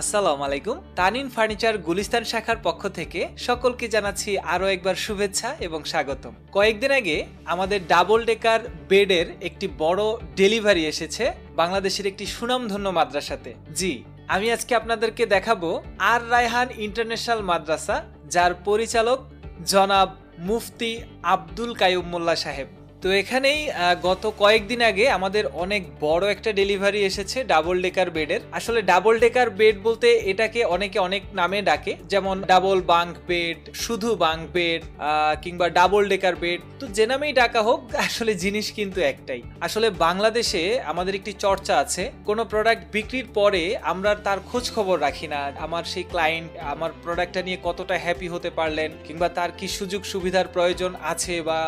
আসসালামু আলাইকুম। তানিন ফার্নিচার গুলিস্তান শাখার পক্ষ থেকে সকলকে জানাচ্ছি আরও একবার শুভেচ্ছা এবং স্বাগতম। কয়েকদিন আগে আমাদের ডাবল ডেকার বেডের একটি বড় ডেলিভারি এসেছে বাংলাদেশের একটি সুনামধন্য মাদ্রাসাতে। জি, আমি আজকে আপনাদেরকে দেখাবো আর রায়হান ইন্টারন্যাশনাল মাদ্রাসা, যার পরিচালক জনাব মুফতি আব্দুল কায়ুম মোল্লা সাহেব। তো এখানেই গত কয়েকদিন আগে আমাদের অনেক বড় একটা ডেলিভারি এসেছে ডাবল ডেকার বেডের। আসলে ডাবল ডেকার বেড বলতে এটাকে অনেকে অনেক নামে ডাকে, যেমন ডাবল বাঙ্ক বেড, শুধু বাঙ্ক বেড কিংবা ডাবল ডেকার বেড। তো যে নামেই ডাকা হোক, আসলে জিনিস কিন্তু একটাই। আসলে বাংলাদেশে আমাদের একটি চর্চা আছে, কোনো প্রোডাক্ট বিক্রির পরে আমরা তার খোঁজ খবর রাখি না। আমার সেই ক্লায়েন্ট আমার প্রোডাক্টটা নিয়ে কতটা হ্যাপি হতে পারলেন, কিংবা তার কি সুযোগ সুবিধার প্রয়োজন আছে বা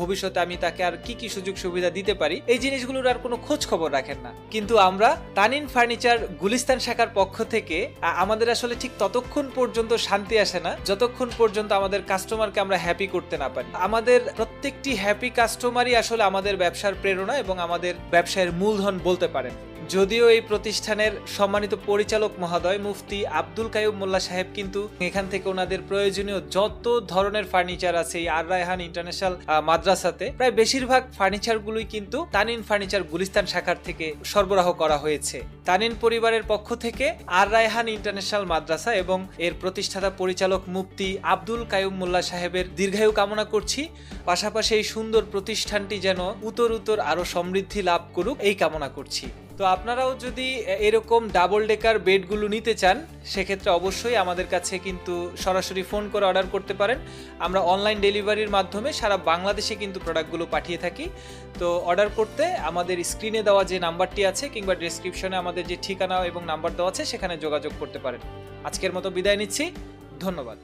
ভবিষ্যতে আমি তাকে আর কি কি সুযোগ সুবিধা দিতে পারি, এই জিনিসগুলোর আর কোনো খোঁজ খবর রাখেন না। কিন্তু আমরা তানিন ফার্নিচার গুলিস্তান শাখার পক্ষ থেকে আমাদের আসলে ঠিক ততক্ষণ পর্যন্ত শান্তি আসে না, যতক্ষণ পর্যন্ত আমাদের কাস্টমারকে আমরা হ্যাপি করতে না পারি। আমাদের প্রত্যেকটি হ্যাপি কাস্টমারই আসলে আমাদের ব্যবসার প্রেরণা এবং আমাদের ব্যবসায়ের মূলধন বলতে পারেন। যদিও এই প্রতিষ্ঠানের সম্মানিত পরিচালক মহোদয়, মুফতি আব্দুল কায়ুম মোল্লা সাহেব কিন্তু এখান থেকে ওনাদের প্রয়োজনীয় যত ধরনের ফার্নিচার আছে এই আর রায়হান ইন্টারন্যাশনাল মাদ্রাসাতে, প্রায় বেশিরভাগ ফার্নিচারগুলোই কিন্তু তানিন ফার্নিচার গুলিস্তান শাখার থেকে সরবরাহ করা হয়েছে। তানিন পরিবারের পক্ষ থেকে আর রায়হান ইন্টারন্যাশনাল মাদ্রাসা এবং এর প্রতিষ্ঠাতা পরিচালক মুফতি আব্দুল কায়ুম মোল্লা সাহেবের দীর্ঘায়ু কামনা করছি। পাশাপাশি এই সুন্দর প্রতিষ্ঠানটি যেন উত্তর উত্তর আরও সমৃদ্ধি লাভ করুক, এই কামনা করছি। তো আপনারাও যদি এরকম ডাবল ডেকার বেডগুলো নিতে চান, সেক্ষেত্রে অবশ্যই আমাদের কাছে কিন্তু সরাসরি ফোন করে অর্ডার করতে পারেন। আমরা অনলাইন ডেলিভারির মাধ্যমে সারা বাংলাদেশে কিন্তু প্রোডাক্টগুলো পাঠিয়ে থাকি। তো অর্ডার করতে আমাদের স্ক্রিনে দেওয়া যে নাম্বারটি আছে কিংবা ডেসক্রিপশনে আমাদের যে ঠিকানা এবং নাম্বার দেওয়া আছে, সেখানে যোগাযোগ করতে পারেন। আজকের মতো বিদায় নিচ্ছি। ধন্যবাদ।